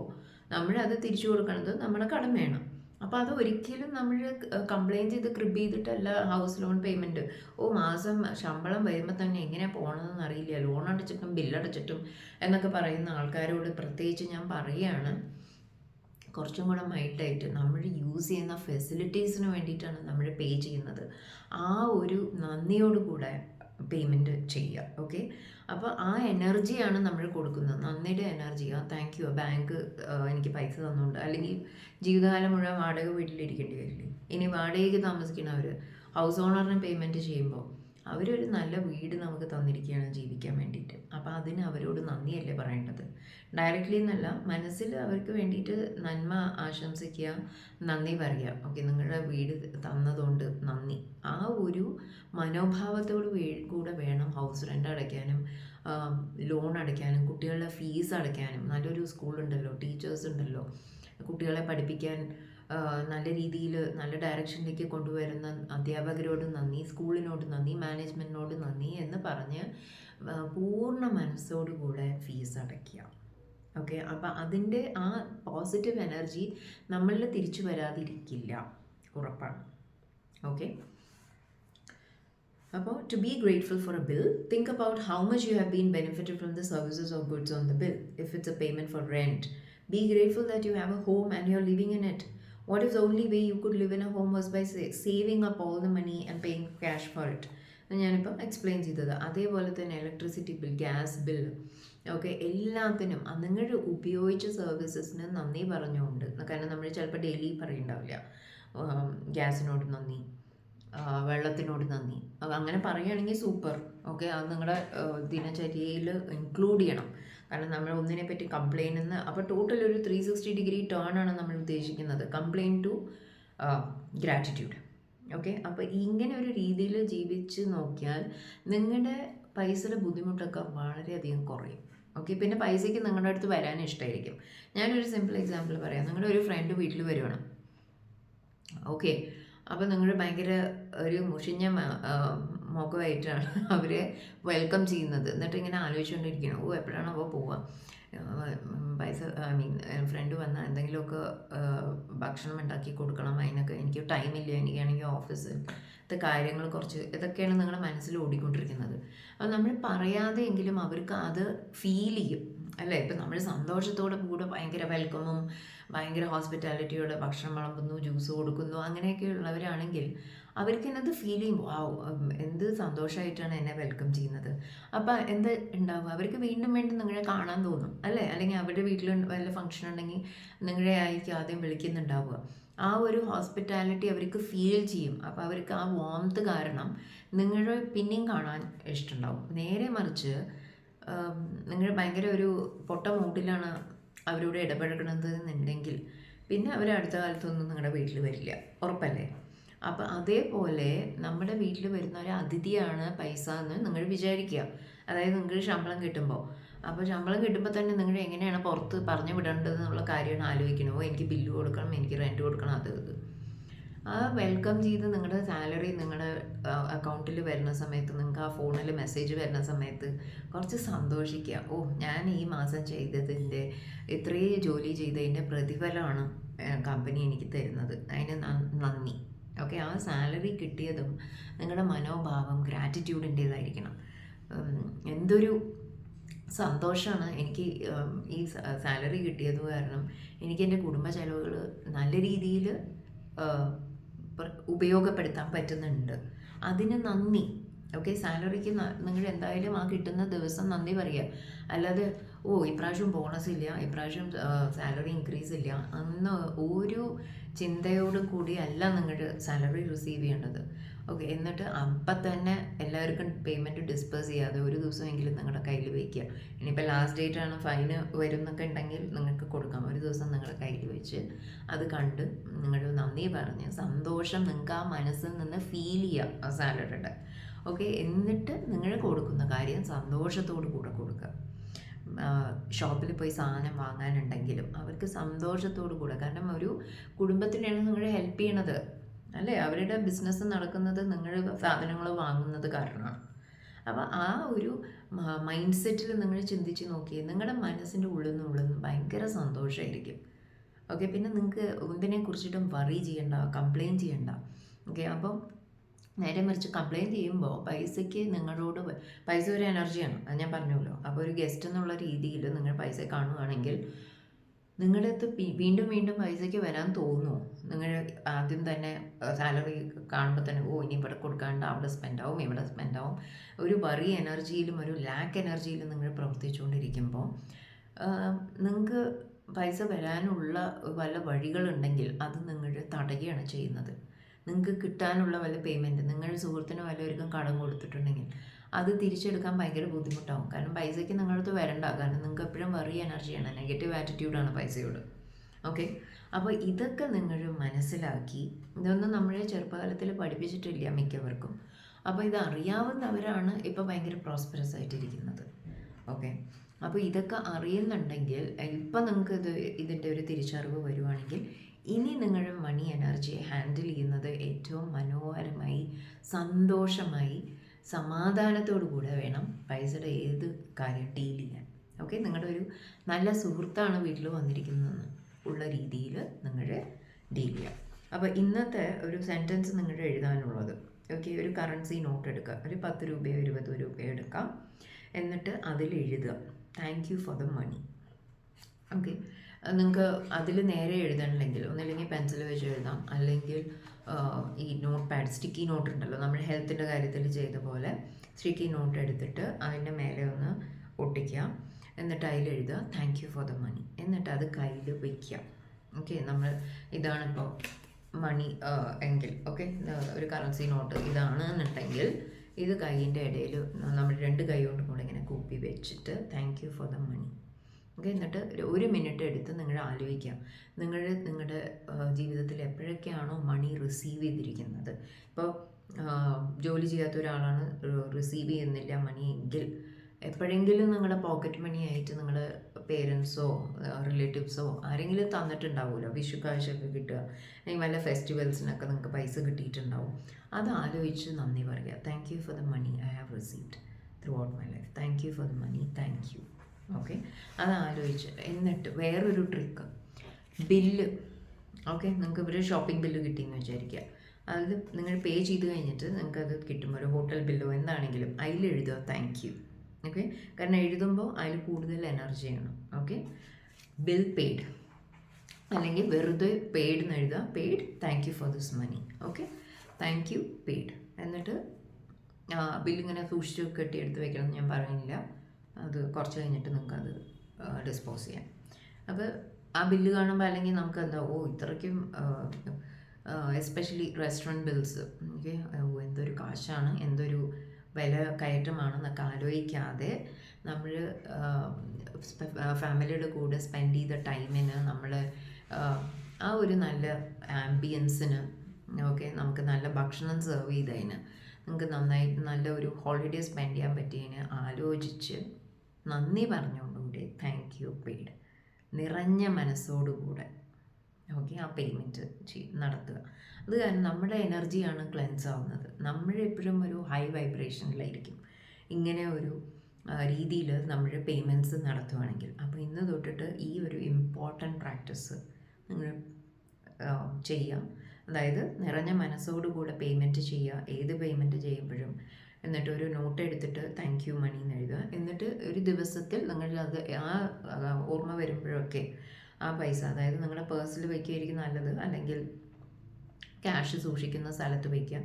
നമ്മൾ അത് തിരിച്ചു കൊടുക്കണത് നമ്മുടെ വേണം. അപ്പോൾ അത് ഒരിക്കലും നമ്മൾ കംപ്ലൈന്റ് ചെയ്ത് ക്രിബ് ചെയ്തിട്ടല്ല ഹൗസ് ലോൺ പേയ്മെന്റ് ഓ മാസം ശമ്പളം വരുമ്പോൾ തന്നെ എങ്ങനെ പോകണമെന്ന് അറിയില്ല. ലോൺ അടച്ചിട്ടും ബില്ലടച്ചിട്ടും എന്നൊക്കെ പറയുന്ന ആൾക്കാരോട് പ്രത്യേകിച്ച് ഞാൻ പറയുകയാണ് കുറച്ചും കൂടെ മൈൽഡായിട്ട് നമ്മൾ യൂസ് ചെയ്യുന്ന ഫെസിലിറ്റീസിന് വേണ്ടിയിട്ടാണ് നമ്മൾ പേ ചെയ്യുന്നത്. ആ ഒരു നന്ദിയോടുകൂടെ പേയ്മെന്റ് ചെയ്യുക ഓക്കെ അപ്പോൾ ആ എനർജിയാണ് നമ്മൾ കൊടുക്കുന്നത്. നന്ദിയുടെ എനർജി ആ താങ്ക് യു ബാങ്ക് എനിക്ക് പൈസ തന്നുകൊണ്ട് അല്ലെങ്കിൽ ജീവിതകാലം മുഴുവൻ വാടക വീട്ടിലിരിക്കേണ്ടി വരില്ലേ? ഇനി വാടകയ്ക്ക് താമസിക്കുന്നവർ ഹൗസ് ഓണറിന് പേയ്മെന്റ് ചെയ്യുമ്പോൾ അവരൊരു നല്ല വീട് നമുക്ക് തന്നിരിക്കുകയാണ് ജീവിക്കാൻ വേണ്ടിയിട്ട്. അപ്പോൾ അതിന് അവരോട് നന്ദിയല്ലേ പറയേണ്ടത്? ഡയറക്റ്റ്ലി എന്നല്ല മനസ്സിൽ അവർക്ക് വേണ്ടിയിട്ട് നന്മ ആശംസിക്കുക നന്ദി പറയുക. ഓക്കെ നിങ്ങളുടെ വീട് തന്നതുകൊണ്ട് നന്ദി. ആ ഒരു മനോഭാവത്തോട് കൂടെ വേണം ഹൗസ് റെന്റ് അടയ്ക്കാനും ലോൺ അടയ്ക്കാനും കുട്ടികളുടെ ഫീസ് അടയ്ക്കാനും. നല്ലൊരു സ്കൂളുണ്ടല്ലോ ടീച്ചേഴ്സ് ഉണ്ടല്ലോ. കുട്ടികളെ പഠിപ്പിക്കാൻ നല്ല രീതിയിൽ നല്ല ഡയറക്ഷനിലേക്ക് കൊണ്ടുവരുന്ന അധ്യാപകരോട് നന്ദി സ്കൂളിനോട് നന്ദി മാനേജ്മെന്റിനോട് നന്ദി എന്ന് പറഞ്ഞ് പൂർണ മനസ്സോടുകൂടെ ഫീസ് അടയ്ക്കുക. ഓക്കെ അപ്പം അതിന്റെ ആ പോസിറ്റീവ് എനർജി നമ്മളിൽ തിരിച്ചു വരാതിരിക്കില്ല. ഉറപ്പാണ്. ഓക്കെ അപ്പോൾ to be grateful for a bill think about how much you have been benefited from the services of goods on the bill if it's a payment for rent be grateful that you have a home and you are living in it What if the only way you could live in a home was by saving up all the money and paying cash for it? ഞാനിപ്പം എക്സ്പ്ലെയിൻ ചെയ്തത്. അതേപോലെ തന്നെ electricity bill gas bill okay എല്ലാത്തിനും നിങ്ങൾ ഉപയോഗിച്ച സർവീസസിന് നന്ദി പറഞ്ഞുകൊണ്ട്. കാരണം നമ്മൾ ചിലപ്പോൾ ഡെയിലി പറയുന്നുണ്ടാവില്ല ഗ്യാസിനോട് നന്ദി വെള്ളത്തിനോട് നന്ദി. അങ്ങനെ പറയുകയാണെങ്കിൽ സൂപ്പർ ഓക്കെ അത് നിങ്ങളുടെ ദിനചര്യയിൽ ഇൻക്ലൂഡ് ചെയ്യണം. കാരണം നമ്മൾ ഒന്നിനെ പറ്റി കംപ്ലയിന്റ് എന്ന് അപ്പോൾ ടോട്ടൽ ഒരു ത്രീ സിക്സ്റ്റി ഡിഗ്രി ടേൺ ആണ് നമ്മൾ ഉദ്ദേശിക്കുന്നത്. കംപ്ലെയിൻ ടു ഗ്രാറ്റിറ്റ്യൂഡ് ഓക്കെ അപ്പോൾ ഇങ്ങനെ ഒരു രീതിയിൽ ജീവിച്ച് നോക്കിയാൽ നിങ്ങളുടെ പൈസയുടെ ബുദ്ധിമുട്ടൊക്കെ വളരെയധികം കുറയും. ഓക്കെ പിന്നെ പൈസയ്ക്ക് നിങ്ങളുടെ അടുത്ത് വരാൻ ഇഷ്ടമായിരിക്കും ഞാനൊരു സിമ്പിൾ എക്സാമ്പിൾ പറയാം. നിങ്ങളുടെ ഒരു ഫ്രണ്ട് വീട്ടിൽ വരുവാണ്. ഓക്കെ അപ്പോൾ നിങ്ങൾ ഭയങ്കര ഒരു മുഷിഞ്ഞ മുഖമായിട്ടാണ് അവരെ വെൽക്കം ചെയ്യുന്നത്. എന്നിട്ട് ഇങ്ങനെ ആലോചിച്ചുകൊണ്ടിരിക്കണം ഓ എപ്പോഴാണ് അവ പോവുക? പൈസ ഐ മീൻ ഫ്രണ്ട് വന്നാൽ എന്തെങ്കിലുമൊക്കെ ഭക്ഷണം ഉണ്ടാക്കി കൊടുക്കണം. അതിനൊക്കെ എനിക്ക് ടൈമില്ല എനിക്കാണെങ്കിൽ ഓഫീസ് ഇത്തെ കാര്യങ്ങൾ കുറച്ച് ഇതൊക്കെയാണ് നിങ്ങളുടെ മനസ്സിൽ ഓടിക്കൊണ്ടിരിക്കുന്നത്. അപ്പോൾ നമ്മൾ പറയാതെ എങ്കിലും അവർക്ക് അത് ഫീൽ ചെയ്യും. അല്ലേ? ഇപ്പം നമ്മൾ സന്തോഷത്തോടെ കൂടെ ഭയങ്കര വെൽക്കമും ഭയങ്കര ഹോസ്പിറ്റാലിറ്റിയോടെ ഭക്ഷണം വിളമ്പുന്നു ജ്യൂസ് കൊടുക്കുന്നു അങ്ങനെയൊക്കെ ഉള്ളവരാണെങ്കിൽ അവർക്ക് എന്നത് ഫീൽ ചെയ്യും വാവ് എന്ത് സന്തോഷമായിട്ടാണ് എന്നെ വെൽക്കം ചെയ്യുന്നത്. അപ്പം എന്ത് ഉണ്ടാവും അവർക്ക് വീണ്ടും വീണ്ടും നിങ്ങളെ കാണാൻ തോന്നും അല്ലേ? അല്ലെങ്കിൽ അവരുടെ വീട്ടിൽ വല്ല ഫംഗ്ഷൻ ഉണ്ടെങ്കിൽ നിങ്ങളെ ആയിരിക്കും ആദ്യം വിളിക്കുന്നുണ്ടാവുക. ആ ഒരു ഹോസ്പിറ്റാലിറ്റി അവർക്ക് ഫീൽ ചെയ്യും. അപ്പോൾ അവർക്ക് ആ വോംത്ത് കാരണം നിങ്ങളെ പിന്നെയും കാണാൻ ഇഷ്ടമുണ്ടാവും നേരെ മറിച്ച് നിങ്ങൾ ഭയങ്കര ഒരു പൊട്ട മൂട്ടിലാണ് അവരോട് ഇടപഴകണത് എന്നുണ്ടെങ്കിൽ പിന്നെ അവർ അടുത്ത കാലത്തൊന്നും നിങ്ങളുടെ വീട്ടിൽ വരില്ല. ഉറപ്പല്ലേ? അപ്പം അതേപോലെ നമ്മുടെ വീട്ടിൽ വരുന്ന ഒരു അതിഥിയാണ് പൈസ എന്ന് നിങ്ങൾ വിചാരിക്കുക അതായത് നിങ്ങൾക്ക് ശമ്പളം കിട്ടുമ്പോൾ അപ്പോൾ ശമ്പളം കിട്ടുമ്പോൾ തന്നെ നിങ്ങൾ എങ്ങനെയാണ് പുറത്ത് പറഞ്ഞു വിടേണ്ടത് എന്നുള്ള കാര്യമാണ് ആലോചിക്കണോ എനിക്ക് ബില്ല് കൊടുക്കണം എനിക്ക് റെന്റ് കൊടുക്കണം അത് ഇത്. ആ വെൽക്കം ചെയ്ത് നിങ്ങളുടെ സാലറി നിങ്ങളുടെ അക്കൗണ്ടിൽ വരുന്ന സമയത്ത് നിങ്ങൾക്ക് ആ ഫോണിൽ മെസ്സേജ് വരുന്ന സമയത്ത് കുറച്ച് സന്തോഷിക്കുക ഓ ഞാൻ ഈ മാസം ചെയ്തതിന്റെ ഇത്രയും ജോലി ചെയ്തതിന്റെ പ്രതിഫലമാണ് കമ്പനി എനിക്ക് തരുന്നത്. അതിന് നന്ദി. ഓക്കെ ആ സാലറി കിട്ടിയതും നിങ്ങളുടെ മനോഭാവം ഗ്രാറ്റിറ്റ്യൂഡിന്റേതായിരിക്കണം എന്തൊരു സന്തോഷമാണ് എനിക്ക് ഈ സാലറി കിട്ടിയത് കാരണം എനിക്ക് എന്റെ കുടുംബ ചെലവുകൾ നല്ല രീതിയിൽ ഉപയോഗപ്പെടുത്താൻ പറ്റുന്നുണ്ട്. അതിന് നന്ദി. ഓക്കെ സാലറിക്ക് നിങ്ങൾ എന്തായാലും ആ കിട്ടുന്ന ദിവസം നന്ദി പറയുക അല്ലാതെ ഓ ഇപ്രാവശ്യം ബോണസ് ഇല്ല ഇപ്രാവശ്യം സാലറി ഇൻക്രീസ് ഇല്ല അന്ന് ഒരു ചിന്തയോട് കൂടിയല്ല നിങ്ങൾ സാലറി റിസീവ് ചെയ്യേണ്ടത്. ഓക്കെ എന്നിട്ട് അപ്പം തന്നെ എല്ലാവർക്കും പേയ്മെന്റ് ഡിസ്പേഴ്സ് ചെയ്യാതെ ഒരു ദിവസമെങ്കിലും നിങ്ങളുടെ കയ്യിൽ വയ്ക്കുക. ഇനിയിപ്പോൾ ലാസ്റ്റ് ഡേറ്റ് ആണ് ഫൈന് വരുന്നൊക്കെ ഉണ്ടെങ്കിൽ നിങ്ങൾക്ക് കൊടുക്കാം. ഒരു ദിവസം നിങ്ങളുടെ കയ്യിൽ വെച്ച് അത് കണ്ട് നിങ്ങൾ നന്ദി പറഞ്ഞ് സന്തോഷം നിങ്ങൾക്ക് ആ മനസ്സിൽ നിന്ന് ഫീൽ ചെയ്യുക ആ സാലറിയുടെ ഓക്കെ എന്നിട്ട് നിങ്ങൾ കൊടുക്കുന്ന കാര്യം സന്തോഷത്തോടു കൂടെ കൊടുക്കുക. ഷോപ്പിൽ പോയി സാധനം വാങ്ങാനുണ്ടെങ്കിലും അവർക്ക് സന്തോഷത്തോടു കൂടെ. കാരണം ഒരു കുടുംബത്തിനെയാണ് നിങ്ങൾ ഹെൽപ്പ് ചെയ്യണത്. അല്ലേ? അവരുടെ ബിസിനസ് നടക്കുന്നത് നിങ്ങൾ സാധനങ്ങൾ വാങ്ങുന്നത് കാരണമാണ് അപ്പോൾ ആ ഒരു മൈൻഡ് സെറ്റിൽ നിങ്ങൾ ചിന്തിച്ച് നോക്കി നിങ്ങളുടെ മനസ്സിന്റെ ഉള്ളിൽ നിന്ന് ഉള്ളിൽ നിന്ന് ഭയങ്കര സന്തോഷമായിരിക്കും ഓക്കെ പിന്നെ നിങ്ങൾക്ക് ഒന്നിനെ കുറിച്ചിട്ടും വറി ചെയ്യണ്ട കംപ്ലയിന്റ് ചെയ്യണ്ട. ഓക്കെ അപ്പം നേരെ മറിച്ച് കംപ്ലയിന്റ് ചെയ്യുമ്പോൾ പൈസയ്ക്ക് നിങ്ങളോട് പൈസ ഒരു എനർജിയാണ് അത് ഞാൻ പറഞ്ഞല്ലോ. അപ്പോൾ ഒരു ഗസ്റ്റ് എന്നുള്ള രീതിയിൽ നിങ്ങൾ പൈസ കാണുകയാണെങ്കിൽ നിങ്ങളുടെ അടുത്ത് വീണ്ടും വീണ്ടും പൈസയ്ക്ക് വരാൻ തോന്നുമോ നിങ്ങൾ ആദ്യം തന്നെ സാലറി കാണുമ്പോൾ തന്നെ ഓ ഇനി ഇവിടെ കൊടുക്കാണ്ട് അവിടെ സ്പെൻഡ് ആവും ഇവിടെ സ്പെൻഡ് ആവും. ഒരു വറി എനർജിയിലും ഒരു ലാക്ക് എനർജിയിലും നിങ്ങൾ പ്രവർത്തിച്ചുകൊണ്ടിരിക്കുമ്പോൾ നിങ്ങൾക്ക് പൈസ വരാനുള്ള വല്ല വഴികളുണ്ടെങ്കിൽ അത് നിങ്ങൾ തടയുകയാണ് ചെയ്യുന്നത്. നിങ്ങൾക്ക് കിട്ടാനുള്ള വല്ല പേയ്മെന്റ് നിങ്ങളുടെ സുഹൃത്തിന് വല്ലവർക്കും കടം കൊടുത്തിട്ടുണ്ടെങ്കിൽ അത് തിരിച്ചെടുക്കാൻ ഭയങ്കര ബുദ്ധിമുട്ടാവും. കാരണം പൈസയ്ക്ക് നിങ്ങളടുത്ത് വരണ്ട. കാരണം നിങ്ങൾക്ക് എപ്പോഴും വെറിയ എനർജിയാണ് നെഗറ്റീവ് ആറ്റിറ്റ്യൂഡാണ് പൈസയോട്. ഓക്കെ അപ്പോൾ ഇതൊക്കെ നിങ്ങൾ മനസ്സിലാക്കി. ഇതൊന്നും നമ്മളെ ചെറുപ്പകാലത്തിൽ പഠിപ്പിച്ചിട്ടില്ല മിക്കവർക്കും. അപ്പോൾ ഇത് അറിയാവുന്നവരാണ് ഇപ്പോൾ ഭയങ്കര പ്രോസ്പെറസ് ആയിട്ടിരിക്കുന്നത്. ഓക്കെ അപ്പോൾ ഇതൊക്കെ അറിയുന്നുണ്ടെങ്കിൽ ഇപ്പം നിങ്ങൾക്ക് ഇത് ഇതിന്റെ ഒരു തിരിച്ചറിവ് വരുവാണെങ്കിൽ ഇനി നിങ്ങളുടെ മണി എനർജിയെ ഹാൻഡിൽ ചെയ്യുന്നത് ഏറ്റവും മനോഹരമായി സന്തോഷമായി സമാധാനത്തോടു കൂടെ വേണം പൈസയുടെ ഏത് കാര്യം ഡീൽ ചെയ്യാൻ. ഓക്കെ നിങ്ങളുടെ ഒരു നല്ല സുഹൃത്താണ് വീട്ടിൽ വന്നിരിക്കുന്നതെന്ന് ഉള്ള രീതിയിൽ നിങ്ങൾ ഡീൽ ചെയ്യാം. അപ്പോൾ ഇന്നത്തെ ഒരു സെന്റൻസ് നിങ്ങളുടെ എഴുതാനുള്ളത്. ഓക്കെ ഒരു കറൻസി നോട്ട് എടുക്കുക. ഒരു പത്ത് രൂപയോ ഇരുപത് രൂപയോ എടുക്കാം. എന്നിട്ട് അതിൽ എഴുതുക. Thank you for the money okay നിങ്ങൾക്ക് അതിൽ നേരെ എഴുതണമെങ്കിൽ ഒന്നില്ലെങ്കിൽ പെൻസിൽ വെച്ച് എഴുതാം. അല്ലെങ്കിൽ ഈ നോട്ട് പാഡ് സ്റ്റിക്കി നോട്ട് ഉണ്ടല്ലോ നമ്മൾ ഹെൽത്തിന്റെ കാര്യത്തിൽ ചെയ്ത പോലെ സ്റ്റിക്കി നോട്ട് എടുത്തിട്ട് അതിന്റെ മേലെ ഒന്ന് ഒട്ടിക്കുക. എന്നിട്ട് അതിൽ എഴുതുക thank you for the money എന്നിട്ട് അത് കയ്യിൽ വയ്ക്കുക ഓക്കെ നമ്മൾ ഇതാണിപ്പോൾ മണി എങ്കിൽ ഓക്കെ ഒരു കറൻസി നോട്ട് ഇതാണ് എന്നുണ്ടെങ്കിൽ ഇത് കൈയിന്റെ ഇടയിൽ നമ്മൾ രണ്ട് കൈ കൊണ്ടും കൂടെ ഇങ്ങനെ കൂപ്പി വെച്ചിട്ട് thank you for the money okay എന്നിട്ട് ഒരു- മിനിറ്റ് എടുത്ത് നിങ്ങൾ ആലോചിക്കുക നിങ്ങൾ നിങ്ങളുടെ ജീവിതത്തിൽ എപ്പോഴൊക്കെയാണോ മണി റിസീവ് ചെയ്തിരിക്കുന്നത്? ഇപ്പോൾ ജോലി ചെയ്യാത്ത ഒരാളാണ് റിസീവ് ചെയ്യുന്നില്ല മണി എങ്കിൽ എപ്പോഴെങ്കിലും നിങ്ങളുടെ പോക്കറ്റ് മണി ആയിട്ട് നിങ്ങൾ പേരൻസോ റിലേറ്റീവ്സോ ആരെങ്കിലും തന്നിട്ടുണ്ടാവുമല്ലോ. വിഷു കാശൊക്കെ കിട്ടുക. അല്ലെങ്കിൽ വല്ല ഫെസ്റ്റിവൽസിനൊക്കെ നിങ്ങൾക്ക് പൈസ കിട്ടിയിട്ടുണ്ടാവും. അത് ആലോചിച്ച് നന്ദി പറയുക. Thank you for the money I have received throughout my life thank you for the money thank you okay അത് ആലോചിച്ച് എന്നിട്ട് വേറൊരു ട്രിക്ക് ബില്ല്. ഓക്കെ നിങ്ങൾക്ക് ഒരു ഷോപ്പിംഗ് ബില്ല് കിട്ടിയെന്ന് വിചാരിക്കുക. അതിൽ നിങ്ങൾ പേ ചെയ്ത് കഴിഞ്ഞിട്ട് നിങ്ങൾക്ക് അത് കിട്ടും. ഒരു ഹോട്ടൽ ബില്ലോ എന്താണെങ്കിലും അതിൽ എഴുതുക താങ്ക് യു ഓക്കെ കാരണം എഴുതുമ്പോൾ അതിൽ കൂടുതൽ എനർജിയാണ് ഓക്കെ ബിൽ പെയ്ഡ് അല്ലെങ്കിൽ വെറുതെ പെയ്ഡ് എന്ന് എഴുതുക. Paid thank you for this money okay thank you paid എന്നിട്ട് ബില്ലിങ്ങനെ സൂക്ഷിച്ച് കെട്ടിയെടുത്ത് വെക്കണം എന്ന് ഞാൻ പറയുന്നില്ല അത് കുറച്ച് കഴിഞ്ഞിട്ട് നിങ്ങൾക്കത് ഡിസ്പോസ് ചെയ്യാം അപ്പോൾ ആ ബില്ല് കാണുമ്പോൾ അല്ലെങ്കിൽ നമുക്ക് എന്താ ഓ ഇത്രയ്ക്കും എസ്പെഷ്യലി റെസ്റ്റോറന്റ് ബിൽസ് ഓക്കെ എന്തൊരു കാശാണ് എന്തൊരു വില കയറ്റമാണെന്നൊക്കെ ആലോചിക്കാതെ നമ്മൾ ഫാമിലിയുടെ കൂടെ സ്പെൻഡ് ചെയ്ത ടൈമിന് നമ്മൾ ആ ഒരു നല്ല ആംബിയൻസിന് ഓക്കെ നമുക്ക് നല്ല ഭക്ഷണം സെർവ് ചെയ്തതിന് നിങ്ങൾക്ക് നന്നായിട്ട് നല്ല ഒരു ഹോളിഡേ സ്പെൻഡ് ചെയ്യാൻ പറ്റിയതിന് ആലോചിച്ച് നന്ദി പറഞ്ഞുകൊണ്ടുകൂടി താങ്ക് യു പെയ്ഡ് നിറഞ്ഞ മനസ്സോടുകൂടെ ഓക്കെ ആ പേയ്മെന്റ് നടത്തുക. അത് കാരണം നമ്മുടെ എനർജിയാണ് ക്ലെൻസ് ആവുന്നത്. നമ്മൾ എപ്പോഴും ഒരു ഹൈ വൈബ്രേഷനിലായിരിക്കും ഇങ്ങനെ ഒരു രീതിയിൽ നമ്മൾ പേയ്മെന്റ്സ് നടത്തുവാണെങ്കിൽ. അപ്പോൾ ഇന്ന് തൊട്ടിട്ട് ഈ ഒരു ഇമ്പോർട്ടന്റ് പ്രാക്ടീസ് നിങ്ങൾ ചെയ്യാം. അതായത് നിറഞ്ഞ മനസ്സോടുകൂടെ പേയ്മെന്റ് ചെയ്യുക. ഏത് പേയ്മെന്റ് ചെയ്യുമ്പോഴും എന്നിട്ട് ഒരു നോട്ട് എടുത്തിട്ട് താങ്ക് യു മണി എന്ന് എഴുതുക. എന്നിട്ട് ഒരു ദിവസത്തിൽ നിങ്ങൾ അത് ആ ഓർമ്മ വരുമ്പോഴൊക്കെ ആ പൈസ അതായത് നിങ്ങളുടെ പേഴ്സിൽ വയ്ക്കുകയായിരിക്കും നല്ലത് അല്ലെങ്കിൽ ക്യാഷ് സൂക്ഷിക്കുന്ന സ്ഥലത്ത് വയ്ക്കുക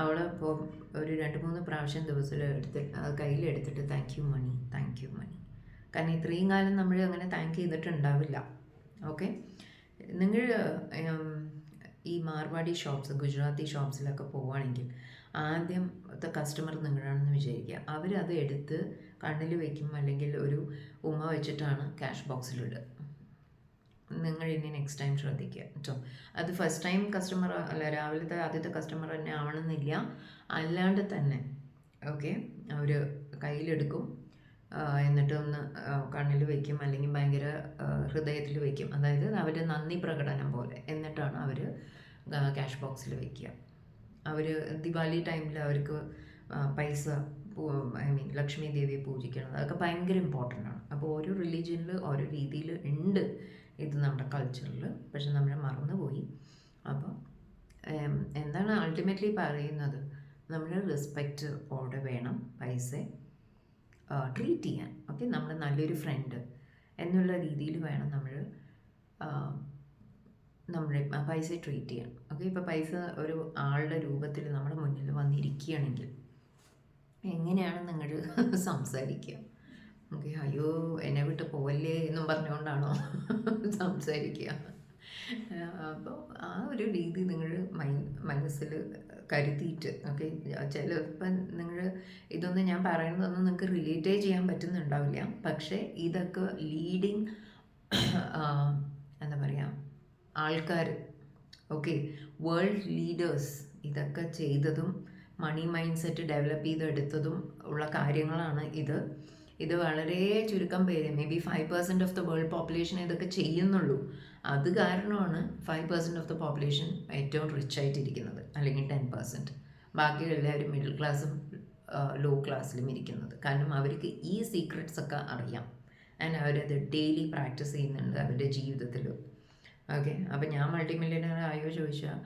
അവിടെ ഇപ്പോൾ ഒരു രണ്ട് മൂന്ന് പ്രാവശ്യം ദിവസത്തിൽ എടുത്തിട്ട് കയ്യിലെടുത്തിട്ട് thank you money thank you money കാരണം ഇത്രയും കാലം നമ്മൾ അങ്ങനെ താങ്ക് ചെയ്തിട്ടുണ്ടാവില്ല. ഓക്കെ നിങ്ങൾ ഈ മാർവാടി ഷോപ്സ് ഗുജറാത്തി ഷോപ്സിലൊക്കെ പോവുകയാണെങ്കിൽ ആദ്യത്തെ കസ്റ്റമർ നിങ്ങളാണെന്ന് വിചാരിക്കുക. അവരത് എടുത്ത് കണ്ണിൽ വയ്ക്കും അല്ലെങ്കിൽ ഒരു ഉമ്മ വെച്ചിട്ടാണ് ക്യാഷ് ബോക്സിലിടുക നിങ്ങൾ ഇനി നെക്സ്റ്റ് ടൈം ശ്രദ്ധിക്കുക കേട്ടോ അത് ഫസ്റ്റ് ടൈം കസ്റ്റമർ അല്ല രാവിലത്തെ ആദ്യത്തെ കസ്റ്റമർ തന്നെ ആവണമെന്നില്ല. അല്ലാണ്ട് തന്നെ ഓക്കെ അവർ കയ്യിലെടുക്കും എന്നിട്ട് ഒന്ന് കണ്ണിൽ വയ്ക്കും അല്ലെങ്കിൽ ഭയങ്കര ഹൃദയത്തിൽ വയ്ക്കും അതായത് അവരുടെ നന്ദി പ്രകടനം പോലെ. എന്നിട്ടാണ് അവർ ക്യാഷ് ബോക്സിൽ വയ്ക്കുക അവർ ദിവാലി ടൈമിൽ അവർക്ക് പൈസ ഐ മീൻ ലക്ഷ്മി ദേവിയെ പൂജിക്കണം അതൊക്കെ ഭയങ്കര ഇമ്പോർട്ടന്റ് ആണ്. അപ്പോൾ ഓരോ റിലീജിയനിൽ ഓരോ രീതിയിൽ ഉണ്ട് ഇത് നമ്മുടെ കൾച്ചറിൽ പക്ഷെ നമ്മൾ മറന്നുപോയി. അപ്പോൾ എന്താണ് അൾട്ടിമേറ്റ്ലി പറയുന്നത്? നമ്മൾ റെസ്പെക്റ്റ് ഓടെ വേണം പൈസ ട്രീറ്റ് ചെയ്യാൻ. ഓക്കെ നമ്മൾ നല്ലൊരു ഫ്രണ്ട് എന്നുള്ള രീതിയിൽ വേണം നമ്മൾ നമ്മുടെ പൈസ ട്രീറ്റ് ചെയ്യണം. ഓക്കെ ഇപ്പോൾ പൈസ ഒരു ആളുടെ രൂപത്തിൽ നമ്മുടെ മുന്നിൽ വന്നിരിക്കുകയാണെങ്കിൽ എങ്ങനെയാണ് നിങ്ങൾ (laughs) സംസാരിക്കുക? ഓക്കെ അയ്യോ എന്നെ വിട്ട് പോവല്ലേ എന്നും പറഞ്ഞുകൊണ്ടാണോ (laughs) സംസാരിക്കുക? അപ്പോൾ ആ ഒരു രീതി നിങ്ങൾ മനസ്സിൽ കരുതിയിട്ട് ഓക്കെ ചിലപ്പം നിങ്ങൾ ഇതൊന്നും ഞാൻ പറയുന്നതൊന്നും നിങ്ങൾക്ക് റിലേറ്റേ ചെയ്യാൻ പറ്റുന്നുണ്ടാവില്ല. പക്ഷേ ഇതൊക്കെ ലീഡിങ് എന്താ പറയുക ആൾക്കാർ ഓക്കെ. വേൾഡ് ലീഡേഴ്സ് ഇതൊക്കെ ചെയ്തതും മണി മൈൻഡ് സെറ്റ് ഡെവലപ്പ് ചെയ്തെടുത്തതും ഉള്ള കാര്യങ്ങളാണ് ഇത്. ഇത് വളരെ ചുരുക്കം പേര് maybe five percent of the world population ഇതൊക്കെ ചെയ്യുന്നുള്ളൂ. അത് കാരണമാണ് five percent of the population ഏറ്റവും റിച്ച് ആയിട്ടിരിക്കുന്നത് അല്ലെങ്കിൽ ടെൻ പെർസെന്റ് ബാക്കിയുള്ള എല്ലാവരും മിഡിൽ ക്ലാസ്സും ലോ ക്ലാസ്സിലും ഇരിക്കുന്നത്. കാരണം അവർക്ക് ഈ സീക്രട്സ് ഒക്കെ അറിയാം. ആൻഡ് അവരത് ഡെയിലി പ്രാക്ടീസ് ചെയ്യുന്നുണ്ട് അവരുടെ ജീവിതത്തിൽ ഓക്കെ അപ്പോൾ ഞാൻ മൾട്ടി മില്യനർ ആയോ ചോദിച്ചാൽ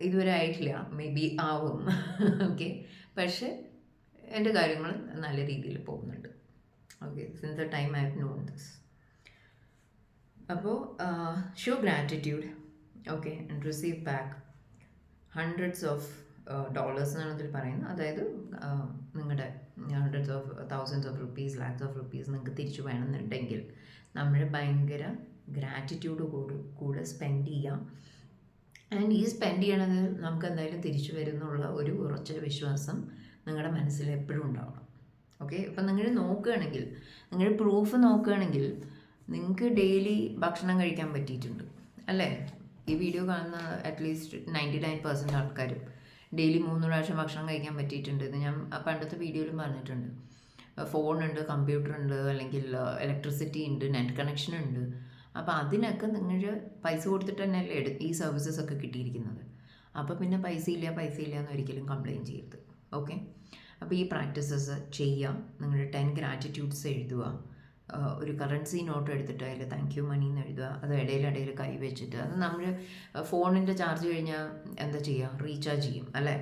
ഇതുവരെ ആയിട്ടില്ല. മേ ബി ആവും. ഓക്കെ പക്ഷെ എന്റെ കാര്യങ്ങൾ നല്ല രീതിയിൽ പോകുന്നുണ്ട്. Okay since the time I have known this അപ്പോൾ show gratitude okay and receive back hundreds of dollars എന്നാണ് ഇതിൽ പറയുന്നത്. അതായത് നിങ്ങളുടെ hundreds of thousands of rupees lakhs of rupees നിങ്ങൾക്ക് തിരിച്ചു വേണമെന്നുണ്ടെങ്കിൽ നമ്മൾ ഭയങ്കര ഗ്രാറ്റിറ്റ്യൂഡ് കൂടും കൂടെ സ്പെൻഡ് ചെയ്യാം. ആൻഡ് ഈ സ്പെൻഡ് ചെയ്യണത് നമുക്ക് എന്തായാലും തിരിച്ചു വരുന്നുള്ള ഒരു ഉറച്ച വിശ്വാസം നിങ്ങളുടെ മനസ്സിൽ എപ്പോഴും ഉണ്ടാവണം. ഓക്കെ അപ്പം നിങ്ങൾ നോക്കുകയാണെങ്കിൽ നിങ്ങൾ പ്രൂഫ് നോക്കുകയാണെങ്കിൽ നിങ്ങൾക്ക് ഡെയിലി ഭക്ഷണം കഴിക്കാൻ പറ്റിയിട്ടുണ്ട്. അല്ലേ? ഈ വീഡിയോ കാണുന്ന at least ninety nine percent ആൾക്കാരും ഡെയിലി മൂന്ന് പ്രാവശ്യം ഭക്ഷണം കഴിക്കാൻ പറ്റിയിട്ടുണ്ട് ഇത് ഞാൻ പണ്ടത്തെ വീഡിയോയിലും പറഞ്ഞിട്ടുണ്ട്. ഫോണുണ്ട് കമ്പ്യൂട്ടർ ഉണ്ട് അല്ലെങ്കിൽ ഇലക്ട്രിസിറ്റി ഉണ്ട് നെറ്റ് കണക്ഷൻ ഉണ്ട്. അപ്പോൾ അതിനൊക്കെ നിങ്ങൾ പൈസ കൊടുത്തിട്ട് തന്നെയല്ലേ എടു ഈ സർവീസസ് ഒക്കെ കിട്ടിയിരിക്കുന്നത്. അപ്പോൾ പിന്നെ പൈസ ഇല്ല പൈസ ഇല്ല എന്ന് ഒരിക്കലും കംപ്ലയിന്റ് ചെയ്യരുത്. ഓക്കെ അപ്പോൾ ഈ പ്രാക്ടീസസ് ചെയ്യാം നിങ്ങളുടെ ടെൻ ഗ്രാറ്റിറ്റ്യൂഡ്സ് എഴുതുക ഒരു കറൻസി നോട്ട് എടുത്തിട്ട് അതിൽ താങ്ക് യു മണി എന്ന് എഴുതുക അത് ഇടയിലിടയിൽ കൈ വെച്ചിട്ട് അത് നമ്മൾ ഫോണിന്റെ ചാർജ് കഴിഞ്ഞാൽ എന്താ ചെയ്യുക റീചാർജ് ചെയ്യും അല്ലേ?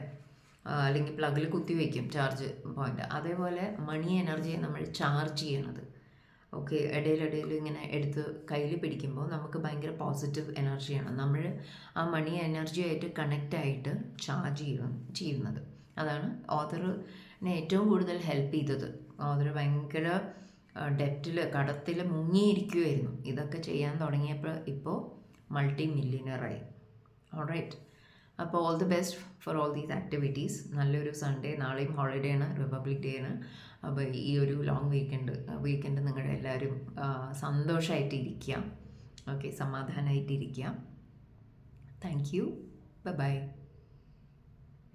അല്ലെങ്കിൽ പ്ലഗിൽ കുത്തി വയ്ക്കും ചാർജ് പോയിന്റ് അതേപോലെ മണി എനർജിയെ നമ്മൾ ചാർജ് ചെയ്യണത്. ഓക്കെ ഇടയിലിടയിൽ ഇങ്ങനെ എടുത്ത് കയ്യിൽ പിടിക്കുമ്പോൾ നമുക്ക് ഭയങ്കര പോസിറ്റീവ് എനർജിയാണ് നമ്മൾ ആ മണി എനർജിയായിട്ട് കണക്റ്റ് ആയിട്ട് ചാർജ് ചെയ്യുക ചെയ്യുന്നത്. അതാണ് ഓതറിനെ ഏറ്റവും കൂടുതൽ ഹെൽപ്പ് ചെയ്തത്. ഓതർ ഭയങ്കര ഡെപ്റ്റിൽ കടത്തിൽ മുങ്ങിയിരിക്കുമായിരുന്നു ഇതൊക്കെ ചെയ്യാൻ തുടങ്ങിയപ്പോൾ ഇപ്പോൾ മൾട്ടി മില്യനറായി ഓൾറൈറ്റ് അപ്പോൾ all the best for all these activities നല്ലൊരു സൺഡേ നാളെയും ഹോളിഡേ ആണ്. റിപ്പബ്ലിക് ഡേ ആണ്. അപ്പോൾ ഈ ഒരു ലോങ് വീക്കെൻഡ് വീക്കെൻഡ് നിങ്ങളുടെ എല്ലാവരും സന്തോഷമായിട്ട് ഇരിക്കുക ഓക്കെ സമാധാനമായിട്ടിരിക്കുക താങ്ക് യു ബൈ